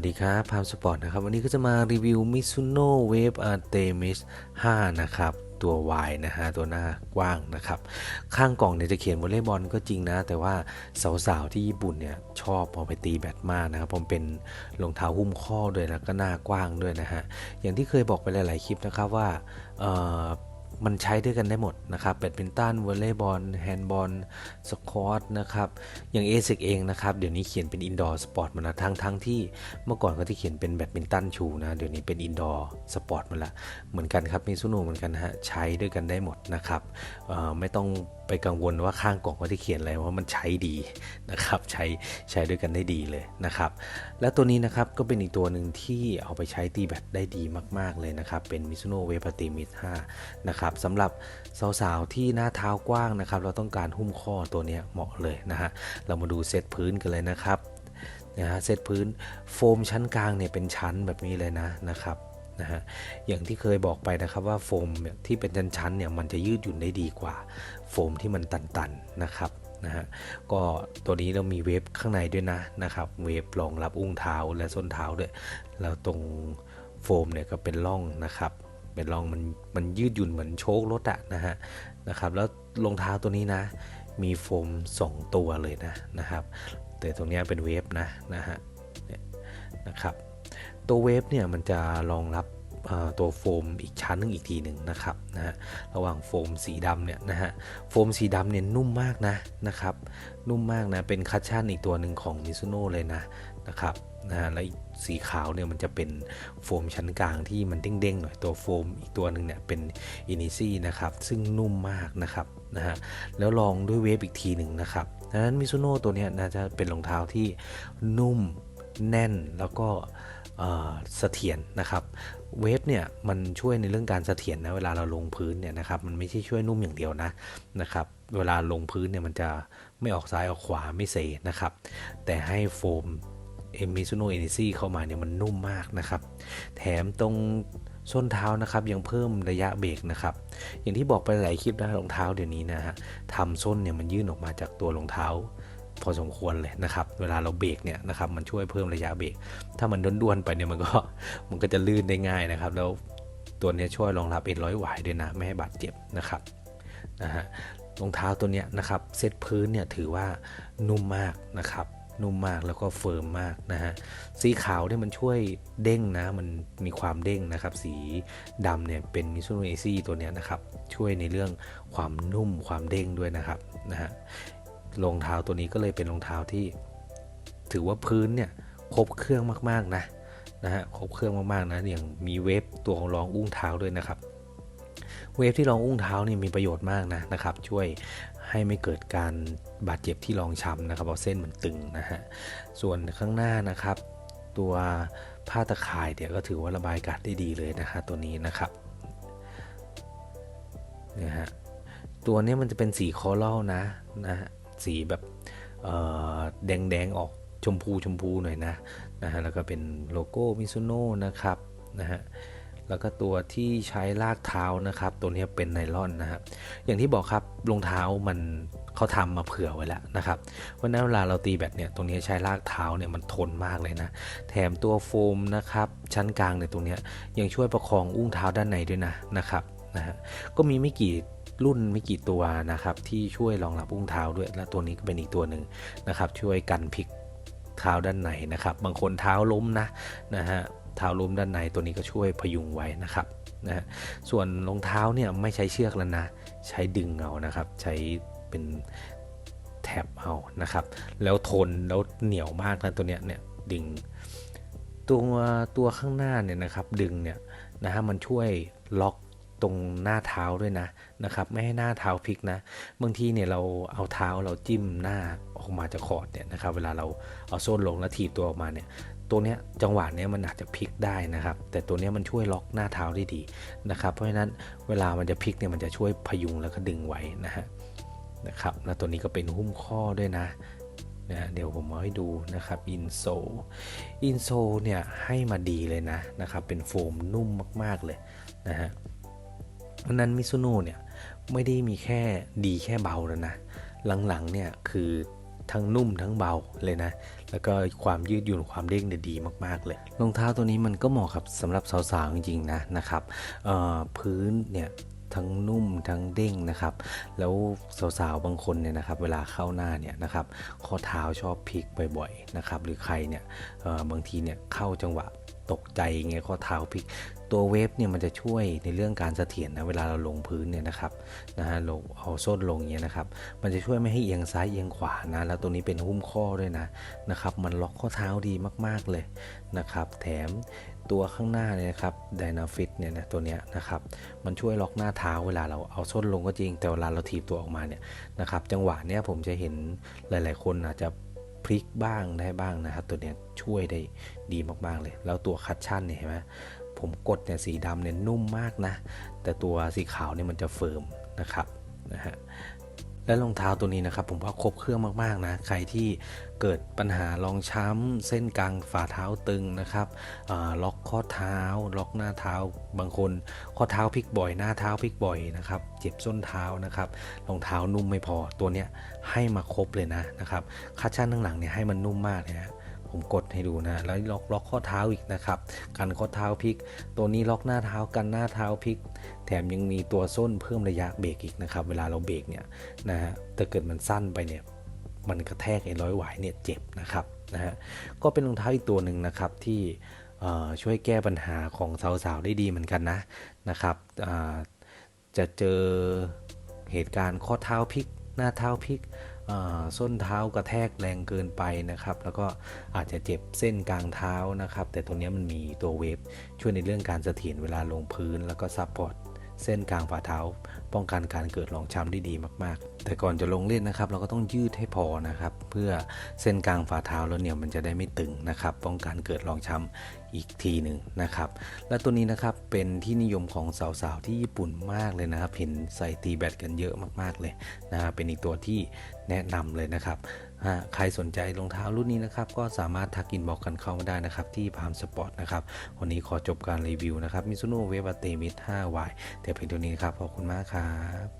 สวัสดีครับพามสปอร์ตนะครับ วันนี้ก็จะมารีวิว Mizuno Wave Artemis 5 นะครับ ตัว Y นะฮะ ตัวหน้ากว้างนะครับ ข้างกล่องเนี่ยจะเขียนวอลเลย์บอลก็จริงนะ แต่ว่าสาวๆที่ญี่ปุ่นเนี่ย ชอบพอไปตีแบดมากนะครับผมเป็นรองเท้าหุ้มข้อด้วยแล้วก็หน้ากว้างด้วยนะฮะ อย่างที่เคยบอกไปหลายๆคลิปนะครับว่าเมันใช้ด้วยกันได้หมดนะครับแบดมินตันวอลเลย์บอลแฮนด์บอลสควอตนะครับอย่าง a อ i c เองนะครับเดี๋ยวนี้เขียนเป็นอินดอร์สปอร์ตมาแล้วทั้งทั้งที่เมื่อก่อนก็ที่เขียนเป็นแบดมินตันชูนะเดี๋ยวนี้เป็นอินดอร์สปอร์ตมาละเหมือนกันครับมิซูโนเหมือนกันฮะใช้ด้วยกันได้หมดนะครับไม่ต้องไปกังวลว่าข้างกล่องว่าที่เขียนอะไรว่ามันใช้ดีนะครับใช้ใช้ด้วยกันได้ดีเลยนะครับและตัวนี้นะครับก็เป็นอีกตัวหนึ่งที่เอาไปใช้ตีแบตได้ดีมาก ๆเลยนะครับเป็น Mizuno w a v e t i m i 5นะครับสำหรับสาวๆที่หน้าเท้ากว้างนะครับ เราต้องการหุ้มข้อตัวนี้เหมาะเลยนะฮะเรามาดูเซตพื้นกันเลยนะครับนะฮะเซตพื้นโฟมชั้นกลางเนี่ยเป็นชั้นแบบนี้เลยนะนะครับนะฮะอย่างที่เคยบอกไปนะครับว่าโฟมที่เป็นชั้นๆเนี่ยมันจะยืดหยุ่นได้ดีกว่า โฟมที่มันตันๆนะครับนะฮะก็ตัวนี้เรามีเวฟข้างในด้วยนะนะครับเวฟรองรับอุ้งเท้าและส้นเท้าด้วย แล้วตรงโฟมเนี่ยก็เป็นร่องนะครับ เป็นรองมันมันยืดหยุ่นเหมือนโชครถอะนะฮะนะครับแล้วรองเท้าตัวนี้นะ มีโฟม 2 ตัวเลยนะนะครับ แต่ตรงนี้เป็นเวฟนะนะฮะนะครับ ตัวเวฟเนี่ยมันจะรองรับตัวโฟมอีกชั้นนึงอีกทีหนึ่งนะครับนะฮะระหว่างโฟมสีดำเนี่ยนะฮะโฟมสีดำเนี่ยนุ่มมากนะนะครับ นุ่มมากนะ เป็นคัชชั่นอีกตัวหนึ่งของมิซูโน่เลยนะ นะครับนะฮะแล้วสีขาวเนี่ยมันจะเป็นโฟมชั้นกลางที่มันเด้งๆหน่อยตัวโฟมอีกตัวหนึ่งเนี่ยเป็นอินิซี่นะครับซึ่งนุ่มมากนะครับนะฮะแล้วลองด้วยเวฟอีกทีหนึ่งนะครับดังนั้นมิซูโน่ตัวนี้น่าจะเป็นรองเท้าที่นุ่มแน่นแล้วก็เสถียรนะครับเวฟเนี่ยมันช่วยในเรื่องการเสถียรนะเวลาเราลงพื้นเนี่ยนะครับมันไม่ใช่ช่วยนุ่มอย่างเดียวนะนะครับเวลาลงพื้นเนี่ยมันจะไม่ออกซ้ายออกขวาไม่เซนะครับแต่ให้โฟม มิซูโนเอนิซี่เข้ามาเนี่ยมันนุ่มมากนะครับ แถมตรงส้นเท้านะครับยังเพิ่มระยะเบรกนะครับ อย่างที่บอกไปหลายคลิปนะรองเท้าเดี๋ยวนี้นะฮะทำส้นเนี่ยมันยื่นออกมาจากตัวรองเท้า พอสมควรเลยนะครับ เวลาเราเบรกเนี่ยนะครับมันช่วยเพิ่มระยะเบรกถ้ามันด้วนๆไปเนี่ยมันก็มันก็จะลื่นได้ง่ายนะครับ แล้วตัวนี้ช่วยรองรับเอ็นร้อยหวายด้วยนะไม่ให้บาดเจ็บนะครับนะฮะรองเท้าตัวนี้นะครับเซตพื้นเนี่ยถือว่านุ่มมากนะครับ นุ่มมากแล้วก็เฟิร์มมากนะฮะสีขาวเนี่ยมันช่วยเด้งนะ มันมีความเด้งนะครับ สีดำเนี่ยเป็นมิซูโนเอซี่ตัวเนี้ยนะครับ ช่วยในเรื่องความนุ่มความเด้งด้วยนะครับนะฮะรองเท้าตัวนี้ก็เลยเป็นรองเท้าที่ ถือว่าพื้นเนี่ยครบเครื่องมากๆนะนะฮะครบเครื่องมากๆนะอย่างมีเวฟตัวของรองอุ้งเท้าด้วยนะครับเวฟที่รองอุ้งเท้านี่มีประโยชน์มากนะนะครับ ช่วย ให้ไม่เกิดการบาดเจ็บที่รองช้ำนะครับเพราะเส้นมันตึงนะฮะ ส่วนข้างหน้านะครับ ตัวผ้าตะข่ายเดี๋ยวก็ถือว่าระบายอากาศได้ดีเลยนะฮะตัวนี้นะครับนะฮะตัวนี้มันจะเป็นสีคอรัลนะนะสีแบบแดงแดงออกชมพูชมพูหน่อยนะนะฮะแล้วก็เป็นโลโก้มิซูโน่นะครับนะฮะแล้วก็ตัวที่ใช้ลากเท้านะครับ ตัวนี้เป็นไนลอนนะครับอย่างที่บอกครับ รองเท้ามันเขาทำมาเผื่อไว้แล้วนะครับเพราะนั้นเวลาเราตีแบตเนี่ยตรงนี้ใช้ลากเท้าเนี่ยมันทนมากเลยนะ แถมตัวโฟมนะครับชั้นกลางเนี่ยตรงนี้ยังช่วยประคองอุ้งเท้าด้านในด้วยนะนะครับนะฮะก็มีไม่กี่รุ่นไม่กี่ตัวนะครับที่ช่วยรองรับอุ้งเท้าด้วย และตัวนี้ก็เป็นอีกตัวหนึ่งนะครับช่วยกันพลิกเท้าด้านในนะครับ บางคนเท้าล้มนะนะฮะเท้าล้มด้านในตัวนี้ก็ช่วยพยุงไว้นะครับ นะส่วนรองเท้าเนี่ยไม่ใช้เชือกแล้วนะ ใช้ดึงเอานะครับ ใช้เป็นแท็บเอานะครับ แล้วทนแล้วเหนียวมากนะตัวเนี้ยเนี่ยดึง ตัวตัวข้างหน้าเนี่ยนะครับดึงเนี่ยนะฮะมันช่วยล็อกตรงหน้าเท้าด้วยนะนะครับ ไม่ให้หน้าเท้าพลิกนะบางทีเนี่ยเราเอาเท้าเราจิ้มหน้าออกมาจากคอร์ดเนี่ยนะครับ เวลาเราเอาโซนลงแล้วถีบตัวออกมาเนี่ย ตัวเนี้ยจังหวะเนี้ยมันอาจจะพลิกได้นะครับ แต่ตัวเนี้ยมันช่วยล็อกหน้าเท้าได้ดีนะครับเพราะฉะนั้นเวลามันจะพลิกเนี่ยมันจะช่วยพยุงแล้วก็ดึงไว้นะฮะนะครับแล้วตัวนี้ก็เป็นหุ้มข้อด้วยนะนะเดี๋ยวผมเอาให้ดูนะครับอินโซอินโซเนี่ยให้มาดีเลยนะนะครับเป็นโฟมนุ่มมาก ๆ เลยนะฮะเพราะนั้นมิซูโน่เนี่ยไม่ได้มีแค่ดีแค่เบาแล้วนะหลังๆเนี่ยคือ ทั้งนุ่มทั้งเบาเลยนะ แล้วก็ความยืดหยุ่นความเด้งเนี่ยดีมาก ๆ เลย รองเท้าตัวนี้มันก็เหมาะกับสำหรับสาวๆจริงๆนะนะครับพื้นเนี่ยทั้งนุ่มทั้งเด้งนะครับ แล้วสาวๆบางคนเนี่ยนะครับ เวลาเข้าหน้าเนี่ยนะครับ ข้อเท้าชอบพลิกบ่อยๆนะครับ หรือใครเนี่ยบางทีเนี่ยเข้าจังหวะตกใจเงี้ยข้อเท้าพลิก ตัวเวฟเนี่ยมันจะช่วยในเรื่องการเสถียรนะเวลาเราลงพื้นเนี่ยนะครับนะฮะลงเอาส้นลงเงี้ยนะครับ มันจะช่วยไม่ให้เอียงซ้ายเอียงขวานะแล้วตัวนี้เป็นหุ้มข้อด้วยนะนะครับ มันล็อกข้อเท้าดีมากๆเลยนะครับ แถมตัวข้างหน้าเนี่ยนะครับไดนาฟิตเนี่ยนะตัวเนี้ยนะครับ มันช่วยล็อกหน้าเท้าเวลาเราเอาส้นลงก็จริง แต่เวลาเราถีบตัวออกมาเนี่ยนะครับ จังหวะเนี้ยผมจะเห็นหลาย ๆ คนอาจจะพลิกบ้างได้บ้างนะครับ ตัวเนี้ยช่วยได้ดีมาก ๆ เลย แล้วตัวคัชชั่นเนี่ยเห็นไหม ผมกดเนี่ยสีดำเนี่ยนุ่มมากนะ แต่ตัวสีขาวเนี่ยมันจะเฟิร์มนะครับนะฮะและรองเท้าตัวนี้นะครับ ผมว่าครบเครื่องมากๆนะ ใครที่เกิดปัญหารองช้ำเส้นกลางฝ่าเท้าตึงนะครับล็อกข้อเท้า ล็อกหน้าเท้าบางคน ข้อเท้าพลิกบ่อยหน้าเท้าพลิกบ่อยนะครับเจ็บส้นเท้านะครับรองเท้านุ่มไม่พอตัวเนี้ยให้มาครบเลยนะนะครับคัชชั่นข้างหลังเนี่ยให้มันนุ่มมากเลยนะ ผมกดให้ดูนะ แล้วล็อกล็อกข้อเท้าอีกนะครับ กันข้อเท้าพลิก ตัวนี้ล็อกหน้าเท้ากันหน้าเท้าพลิก แถมยังมีตัวส้นเพิ่มระยะเบรกอีกนะครับ เวลาเราเบรกเนี่ยนะฮะถ้าเกิดมันสั้นไปเนี่ย มันกระแทกไอ้ร้อยหวายเนี่ยเจ็บนะครับนะฮะ ก็เป็นรองเท้าอีกตัวหนึ่งนะครับที่ช่วยแก้ปัญหาของสาวๆได้ดีเหมือนกันนะนะครับ จะเจอเหตุการณ์ข้อเท้าพลิก หน้าเท้าพลิก ส้นเท้ากระแทกแรงเกินไปนะครับ แล้วก็อาจจะเจ็บเส้นกลางเท้านะครับ แต่ตัวนี้มันมีตัวเวฟช่วยในเรื่องการเสถียรเวลาลงพื้น แล้วก็ซัพพอร์ตเส้นกลางฝ่าเท้า ป้องกันการเกิดรองช้ำได้ดีมาก ๆ แต่ก่อนจะลงเล่นนะครับ เราก็ต้องยืดให้พอนะครับ เพื่อเส้นกลางฝ่าเท้าแล้วเนี่ยมันจะได้ไม่ตึงนะครับ ป้องกันเกิดรองช้ำอีกทีหนึ่งนะครับ และตัวนี้นะครับเป็นที่นิยมของสาวๆที่ญี่ปุ่นมากเลยนะครับเห็นใส่ตีแบดกันเยอะมากๆเลยนะครับเป็นอีกตัวที่แนะนำเลยนะครับใครสนใจรองเท้ารุ่นนี้นะครับ ก็สามารถทักอินบอกกันเข้ามาได้นะครับ ที่พามสปอร์ตนะครับ วันนี้ขอจบการรีวิวนะครับมิซูโน่เวฟเตมิด 5Y แต่เพียงเท่านี้ครับขอบคุณมากครับครับ